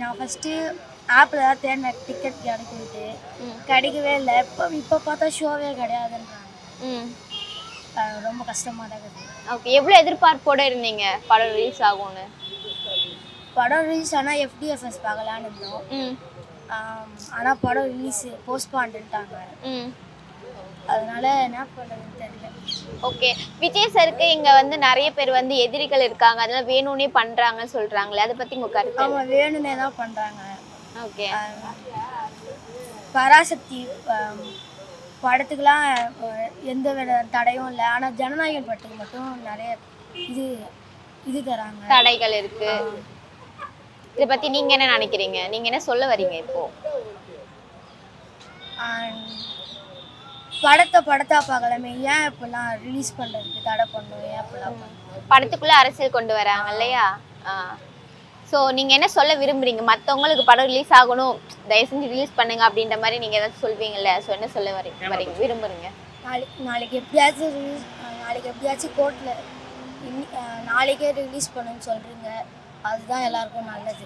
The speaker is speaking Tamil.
நான் ஃபஸ்ட்டு ஆப்பில் தான் தேடினேன். டிக்கெட் கிடைக்குது ம். கிடைக்கவே இல்லை. இப்போ இப்போ பார்த்தா ஷோவே கிடையாதுன்றாங்க. ரொம்ப கஷ்டமாக தான் இருக்குது. ஓகே எவ்வளோ எதிர்பார்ப்போட இருந்தீங்க? படம் ரிலீஸ் ஆகும்னு. படம் ரிலீஸ் ஆனால் எஃப்டிஎஃப்எஸ் பார்க்கலான்னு இருந்தோம். ம். ஆனால் படம் ரிலீஸ் போஸ்ட்பாண்டுட்டாங்க ம். அதனால என்ன பண்ணுறதுன்னு தெரியல. ஓகே விஜய் சருக்கு இங்க வந்து நிறைய பேர் வந்து எதிரிகள் இருக்காங்க. அதெல்லாம் வேணும்னே பண்றாங்கன்னு சொல்றாங்களே. அதை பத்தி உங்க கருத்து? அவங்க வேணும்னே தான் பண்ணுறாங்க ஓகே பராசக்தி அஹ், எந்த வித தடையும் இல்லை. ஆனால் ஜனநாயகன் படத்துக்கு மட்டும் நிறைய இது இது தராங்க. தடைகள் இருக்கு. இதை பத்தி நீங்க என்ன நினைக்கிறீங்க? நீங்க என்ன சொல்ல வரீங்க இப்போ? படத்தை படத்தா பார்க்கலாமே. ஏன் இப்படிலாம் ரிலீஸ் பண்ணுறதுக்கு தடை பண்ணணும்? ஏன் பண்ணணும்? படத்துக்குள்ள அரசியல் கொண்டு வராங்க இல்லையா? ஸோ நீங்க என்ன சொல்ல விரும்புறீங்க? மத்தவங்களுக்கு படம் ரிலீஸ் ஆகணும் தயவு செஞ்சு ரிலீஸ் பண்ணுங்க அப்படின்ற மாதிரி நீங்க ஏதாச்சும் சொல்வீங்கல்ல? ஸோ என்ன சொல்ல வரீங்க? வரீங்க விரும்புறீங்க? நாளைக்கு நாளைக்கு எப்படியாச்சும் ரிலீஸ் நாளைக்கு எப்படியாச்சும் கோர்ட்டில் நாளைக்கே ரிலீஸ் பண்ணுன்னு சொல்கிறீங்க அதுதான் எல்லாருக்கும் நல்லது.